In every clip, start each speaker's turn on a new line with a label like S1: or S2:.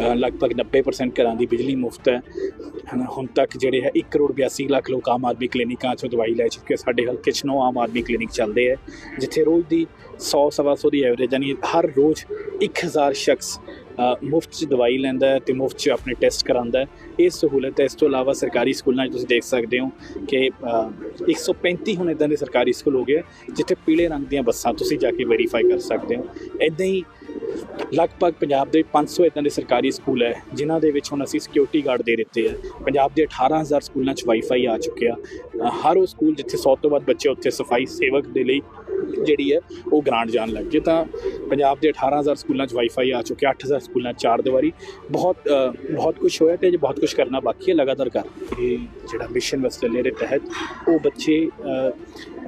S1: ਲਗਭਗ 90% ਘਰਾਂ ਦੀ ਬਿਜਲੀ ਮੁਫਤ ਹੈ। ਹਨਾ ਹੁਣ ਤੱਕ ਜਿਹੜੇ ਹੈ 1 ਕਰੋੜ 82 ਲੱਖ ਲੋਕ ਆਮ ਆਦਮੀ ਕਲੀਨਿਕਾਂ 'ਚੋਂ ਦਵਾਈ ਲੈ ਚੁੱਕੇ ਸਾਡੇ ਹਲਕੇ 'ਚ ਨੌ ਆਮ ਆਦਮੀ ਕਲੀਨਿਕ ਚੱਲਦੇ ਹੈ ਜਿੱਥੇ ਰੋਜ਼ ਦੀ 100 ਸਵਾ ਸੌ ਦੀ ਐਵਰੇਜ ਯਾਨੀ ਹਰ ਰੋਜ਼ 1000 ਸ਼ਖਸ ਮੁਫਤ 'ਚ ਦਵਾਈ ਲੈਂਦਾ ਹੈ ਤੇ ਮੁਫਤ 'ਚ ਆਪਣੇ ਟੈਸਟ ਕਰਾਉਂਦਾ ਇਹ ਸਹੂਲਤ ਹੈ। ਇਸ ਤੋਂ ਇਲਾਵਾ ਸਰਕਾਰੀ ਸਕੂਲਾਂ 'ਚ ਤੁਸੀਂ ਦੇਖ ਸਕਦੇ ਹੋ ਕਿ ਅ, 135 ਹੁਣ ਇਦਾਂ ਦੇ ਸਰਕਾਰੀ ਸਕੂਲ ਹੋ ਗਏ ਆ, ਜਿੱਥੇ ਪੀਲੇ ਰੰਗ ਦੀਆਂ ਬੱਸਾਂ ਤੁਸੀਂ ਜਾ ਕੇ ਵੈਰੀਫਾਈ ਕਰ ਸਕਦੇ ਹੋ। ਇਦਾਂ ਹੀ ਲਗਭਗ ਪੰਜਾਬ ਦੇ 500 ਇਦਾਂ ਦੇ ਸਰਕਾਰੀ ਸਕੂਲ ਹੈ, ਜਿਨ੍ਹਾਂ ਦੇ ਵਿੱਚ ਹੁਣ ਅਸੀਂ ਸਿਕਿਉਰਿਟੀ ਗਾਰਡ ਦੇ ਦਿੱਤੇ ਹੈ ਪੰਜਾਬ ਦੇ 18000 ਸਕੂਲਾਂ 'ਚ ਵਾਈਫਾਈ ਆ ਚੁੱਕਿਆ। ਹਰ ਉਹ ਸਕੂਲ ਜਿੱਥੇ 100 ਤੋਂ ਵੱਧ ਬੱਚੇ ਉੱਥੇ ਸਫ਼ਾਈ ਸੇਵਕ ਦੇ ਲਈ ਜਿਹੜੀ ਹੈ ਉਹ ਗ੍ਰਾਂਟ ਜਾਣ ਲੱਗ ਜੇ ਤਾਂ ਪੰਜਾਬ ਦੇ 18000 ਸਕੂਲਾਂ 'ਚ ਵਾਈਫਾਈ ਆ ਚੁੱਕਿਆ 8000 ਸਕੂਲਾਂ 'ਚ ਚਾਰ ਦੀਵਾਰੀ। ਬਹੁਤ ਬਹੁਤ ਕੁਝ ਹੋਇਆ ਤੇ ਅਜੇ ਬਹੁਤ ਕੁਝ ਕਰਨਾ ਬਾਕੀ ਹੈ ਲਗਾਤਾਰ ਕਰ। ਇਹ ਜਿਹੜਾ ਮਿਸ਼ਨ ਵਸਤਲੇ ਦੇ ਤਹਿਤ ਉਹ ਬੱਚੇ ਅ,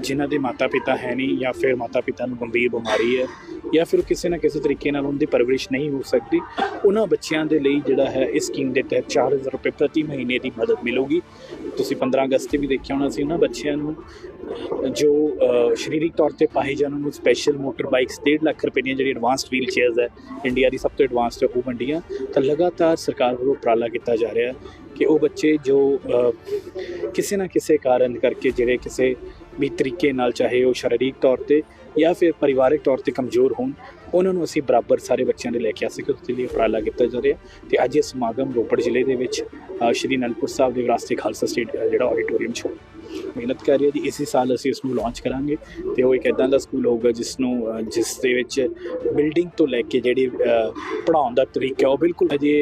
S1: ਜਿਨ੍ਹਾਂ ਦੇ ਮਾਤਾ ਪਿਤਾ ਹੈ ਨਹੀਂ ਜਾਂ ਫਿਰ ਮਾਤਾ ਪਿਤਾ ਨੂੰ ਗੰਭੀਰ ਬਿਮਾਰੀ ਹੈ ਜਾਂ ਫਿਰ ਕਿਸੇ ਨਾ ਕਿਸੇ ਤਰੀਕੇ ਨਾਲ ਉਹਨਾਂ ਦੀ ਪਰਵਰਿਸ਼ ਨਹੀਂ ਹੋ ਸਕਦੀ ਉਹਨਾਂ ਬੱਚਿਆਂ ਦੇ ਲਈ ਜਿਹੜਾ ਹੈ ਇਸ ਸਕੀਮ ਦੇ ਤਹਿਤ 4000 ਰੁਪਏ ਪ੍ਰਤੀ ਮਹੀਨੇ ਦੀ ਮਦਦ ਮਿਲੂਗੀ। ਤੁਸੀਂ 15 ਅਗਸਤ ਤੇ ਵੀ ਦੇਖਿਆ ਹੋਣਾ ਸੀ ਉਹਨਾਂ ਬੱਚਿਆਂ ਨੂੰ, ਜੋ ਸਰੀਰਕ ਤੌਰ ਤੇ ਪਾਏ ਜਾਣ ਨੂੰ ਸਪੈਸ਼ਲ ਮੋਟਰ ਬਾਈਕਸ 1.5 ਲੱਖ ਰੁਪਏ ਦੀਆਂ ਜਿਹੜੀ ਐਡਵਾਂਸਡ ਵੀਲ ਚੇਅਰਸ ਹੈ ਇੰਡੀਆ ਦੀ ਸਭ ਤੋਂ ਐਡਵਾਂਸਡ ਉਹ ਵੰਡੀਆਂ। ਤਾਂ ਲਗਾਤਾਰ ਸਰਕਾਰ ਵੱਲੋਂ ਉਪਰਾਲਾ ਕੀਤਾ ਜਾ ਰਿਹਾ ਕਿ ਉਹ ਬੱਚੇ ਜੋ ਕਿਸੇ ਨਾ ਕਿਸੇ ਕਾਰਨ ਕਰਕੇ ਜਿਹੜੇ ਕਿਸੇ ਵੀ ਤਰੀਕੇ ਨਾਲ ਚਾਹੇ ਉਹ ਸਰੀਰਕ ਤੌਰ ਤੇ ਜਾਂ ਫਿਰ ਪਰਿਵਾਰਕ ਤੌਰ ਤੇ ਕਮਜ਼ੋਰ ਹੋਣ ਉਹਨਾਂ ਨੂੰ ਅਸੀਂ ਬਰਾਬਰ ਸਾਰੇ ਬੱਚਿਆਂ ਦੇ ਲੈ ਕੇ ਆ ਸਕੇ ਉਸ ਲਈ ਉਪਰਾਲਾ ਕੀਤਾ ਜਾ ਰਿਹਾ ਤੇ ਅੱਜ ਇਹ ਸਮਾਗਮ ਰੋਪੜ ਜ਼ਿਲ੍ਹੇ ਦੇ ਵਿੱਚ ਸ਼੍ਰੀ ਅਨੰਦਪੁਰ ਸਾਹਿਬ ਦੇ ਵਿਰਾਸਤੇ ਖਾਲਸਾ ਸਟੇਟ ਜਿਹੜਾ ਆਡੀਟੋਰੀਅਮ 'ਚ ਹੋਇਆ ਮਿਹਨਤ ਕਰ ਰਹੀ ਹੈ ਜੀ। ਇਸੇ ਸਾਲ ਅਸੀਂ ਇਸ ਨੂੰ ਲਾਂਚ ਕਰਾਂਗੇ ਤੇ ਉਹ ਇੱਕ ਇਦਾਂ ਦਾ ਸਕੂਲ ਹੋਊਗਾ ਜਿਸ ਨੂੰ ਜਿਸ ਦੇ ਵਿੱਚ ਬਿਲਡਿੰਗ ਤੋਂ ਲੈ ਕੇ ਜਿਹੜੀ ਪੜਾਉਣ ਦਾ ਤਰੀਕਾ ਉਹ ਬਿਲਕੁਲ ਅਜੇ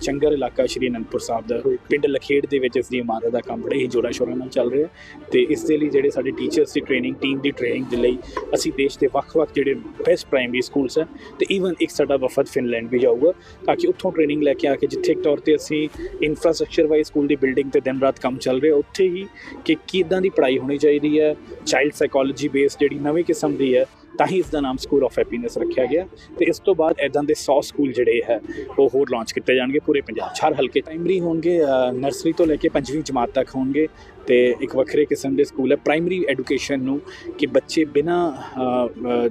S1: ਚੰਗਰ ਇਲਾਕਾ ਸ਼੍ਰੀ ਅਨੰਦਪੁਰ ਸਾਹਿਬ ਦਾ ਪਿੰਡ ਲਖੇੜ ਦੇ ਵਿੱਚ ਇਸ ਦੀ ਇਮਾਰਤ ਦਾ ਕੰਮ ਬੜੇ ਹੀ ਜੋਰਾਂ ਸ਼ੋਰਾਂ ਨਾਲ ਚੱਲ ਰਿਹਾ ਤੇ ਇਸ ਦੇ ਲਈ ਜਿਹੜੇ ਸਾਡੇ ਟੀਚਰਸ ਦੀ ਟ੍ਰੇਨਿੰਗ ਟੀਮ ਦੀ ਟ੍ਰੇਨਿੰਗ ਦੇ ਲਈ ਅਸੀਂ ਦੇਸ਼ ਦੇ ਵੱਖ-ਵੱਖ ਜਿਹੜੇ ਬੈਸਟ ਪ੍ਰਾਇਮਰੀ ਸਕੂਲਸ ਹੈ ਤੇ ਈਵਨ ਇੱਕ ਸਾਡਾ ਵਫਦ ਫਿਨਲੈਂਡ ਵੀ ਜਾਊਗਾ ਤਾਂ ਕਿ ਉੱਥੋਂ ਟ੍ਰੇਨਿੰਗ ਲੈ ਕੇ ਆ ਕੇ ਜਿੱਥੇ ਇੱਕ ਤੌਰ ਤੇ ਅਸੀਂ ਇਨਫਰਾਸਟ੍ਰਕਚਰ ਵਾਈਜ਼ ਸਕੂਲ ਦੀ ਬਿਲਡਿੰਗ ਤੇ ਦਿਨ ਰਾਤ ਕੰਮ ਚੱਲ ਰਿਹਾ ਉੱਥੇ ਹੀ ਕਿ ਕਿ ਕਿਦਾਂ ਦੀ ਪੜ੍ਹਾਈ ਹੋਣੀ ਚਾਹੀਦੀ ਹੈ ਚਾਈਲਡ ਸਾਈਕੋਲੋਜੀ ਬੇਸ ਜਿਹੜੀ ਨਵੀਂ ਕਿਸਮ ਦੀ ਹੈ, ਤਾਂ ਹੀ ਇਸ ਦਾ ਨਾਮ ਸਕੂਲ ਆਫ ਹੈਪੀਨੈਸ ਰੱਖਿਆ ਗਿਆ। ਤੇ ਇਸ ਤੋਂ ਬਾਅਦ ਐਦਾਂ ਦੇ 100 ਸਕੂਲ ਜਿਹੜੇ ਹੈ, ਉਹ ਹੋਰ ਲਾਂਚ ਕੀਤੇ ਜਾਣਗੇ ਪੂਰੇ ਪੰਜਾਬ 'ਚ ਹਰ ਹਲਕੇ। ਪ੍ਰਾਇਮਰੀ ਹੋਣਗੇ ਨਰਸਰੀ ਤੋਂ ਲੈ ਕੇ ਪੰਜਵੀਂ ਜਮਾਤ ਤੱਕ ਹੋਣਗੇ। ਤੇ ਇੱਕ ਵੱਖਰੇ ਕਿਸਮ ਦੇ ਸਕੂਲ ਹੈ। ਪ੍ਰਾਇਮਰੀ ਐਜੂਕੇਸ਼ਨ ਨੂੰ ਕਿ ਬੱਚੇ ਬਿਨਾ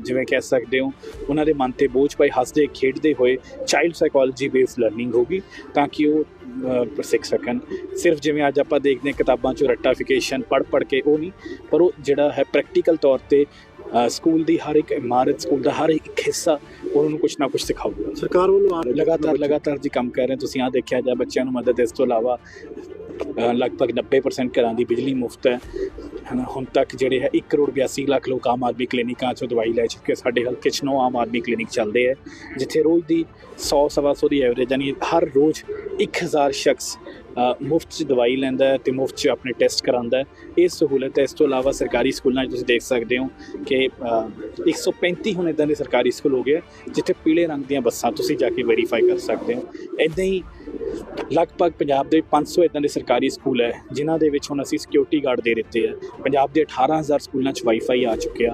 S1: ਜਿਵੇਂ ਕਹਿ ਸਕਦੇ ਹੋ ਉਹਨਾਂ ਦੇ ਮਨ ਤੇ ਬੋਝ ਪਾਈ ਹੱਸਦੇ ਖੇਡਦੇ ਹੋਏ ਚਾਈਲਡ ਸਾਈਕੋਲੋਜੀ ਬੇਸਡ ਲਰਨਿੰਗ ਹੋਗੀ ਤਾਂ ਕਿ ਉਹ ਸਿੱਖ ਸਕਣ। ਸਿਰਫ ਜਿਵੇਂ ਅੱਜ ਆਪਾਂ ਦੇਖਦੇ ਹਾਂ ਕਿਤਾਬਾਂ 'ਚੋਂ ਰੱਟਾਫਿਕੇਸ਼ਨ ਪੜ ਪੜ ਕੇ ਉਹ ਨਹੀਂ ਪਰ ਉਹ ਜਿਹੜਾ ਹੈ ਪ੍ਰੈਕਟੀਕਲ ਤੌਰ ਤੇ ਸਕੂਲ ਦੀ ਹਰ ਇੱਕ ਇਮਾਰਤ ਸਕੂਲ ਦਾ ਹਰ ਇੱਕ ਹਿੱਸਾ ਉਹਨਾਂ ਨੂੰ ਕੁਝ ਨਾ ਕੁਝ ਸਿਖਾਊਗਾ।
S2: ਸਰਕਾਰ ਵੱਲੋਂ
S1: ਲਗਾਤਾਰ ਲਗਾਤਾਰ ਜੀ ਕੰਮ ਕਰ ਰਹੇ ਤੁਸੀਂ ਆ ਦੇਖਿਆ ਜਾ ਬੱਚਿਆਂ ਨੂੰ ਮਦਦ ਇਸ ਤੋਂ ਇਲਾਵਾ ਲਗਭਗ 90% ਘਰਾਂ ਦੀ ਬਿਜਲੀ ਮੁਫਤ ਹੈ। ਹਨਾ ਹੁਣ ਤੱਕ ਜਿਹੜੇ ਹੈ 1 ਕਰੋੜ 82 ਲੱਖ ਲੋਕ ਆਮ ਆਦਮੀ ਕਲੀਨਿਕਾਂ 'ਚੋਂ ਦਵਾਈ ਲੈ ਚੁੱਕੇ ਸਾਡੇ ਹਲਕੇ 'ਚ ਨੌ ਆਮ ਆਦਮੀ ਕਲੀਨਿਕ ਚੱਲਦੇ ਹੈ ਜਿੱਥੇ ਰੋਜ਼ ਦੀ 100 ਸਵਾ ਸੌ ਦੀ ਐਵਰੇਜ ਯਾਨੀ ਹਰ ਰੋਜ਼ 1000 ਸ਼ਖਸ ਮੁਫਤ 'ਚ ਦਵਾਈ ਲੈਂਦਾ ਹੈ ਤੇ ਮੁਫਤ 'ਚ ਆਪਣੇ ਟੈਸਟ ਕਰਾਉਂਦਾ ਹੈ। ਇਹ ਸਹੂਲਤ ਹੈ। ਇਸ ਤੋਂ ਇਲਾਵਾ ਸਰਕਾਰੀ ਸਕੂਲਾਂ 'ਚ ਤੁਸੀਂ ਦੇਖ ਸਕਦੇ ਹੋ ਕਿ ਅ, 135 ਹੁਣ ਇਦਾਂ ਦੇ ਸਰਕਾਰੀ ਸਕੂਲ ਹੋ ਗਏ ਆ, ਜਿੱਥੇ ਪੀਲੇ ਰੰਗ ਦੀਆਂ ਬੱਸਾਂ ਤੁਸੀਂ ਜਾ ਕੇ ਵੈਰੀਫਾਈ ਕਰ ਸਕਦੇ ਹੋ। ਇਦਾਂ ਹੀ ਲਗਭਗ ਪੰਜਾਬ ਦੇ 500 ਇਦਾਂ ਦੇ ਸਰਕਾਰੀ ਸਕੂਲ ਹੈ, ਜਿਨ੍ਹਾਂ ਦੇ ਵਿੱਚ ਹੁਣ ਅਸੀਂ ਸਿਕਿਉਰਿਟੀ ਗਾਰਡ ਦੇ ਦਿੱਤੇ ਆ। ਪੰਜਾਬ ਦੇ 18000 ਸਕੂਲਾਂ 'ਚ ਵਾਈਫਾਈ ਆ ਚੁੱਕਿਆ।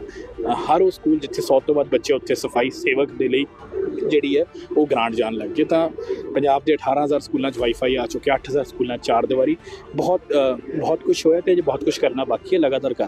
S1: ਹਰ ਉਹ ਸਕੂਲ ਜਿੱਥੇ 100 ਤੋਂ ਵੱਧ ਬੱਚੇ ਉੱਥੇ ਸਫ਼ਾਈ ਸੇਵਕ ਦੇ ਲਈ ਜਿਹੜੀ ਹੈ, ਉਹ ਗ੍ਰਾਂਟ ਜਾਣ ਲੱਗ ਗਈ ਤਾਂ ਪੰਜਾਬ ਦੇ 18000 ਸਕੂਲਾਂ 'ਚ ਵਾਈਫਾਈ ਆ ਚੁੱਕਿਆ 8000 ਸਕੂਲਾਂ 'ਚ ਚਾਰ ਦੀਵਾਰੀ। ਬਹੁਤ ਬਹੁਤ ਕੁਝ ਹੋਇਆ ਤੇ ਅਜੇ ਬਹੁਤ ਕੁਝ ਕਰਨਾ ਬਾਕੀ ਹੈ, ਲਗਾਤਾਰ ਕਰ।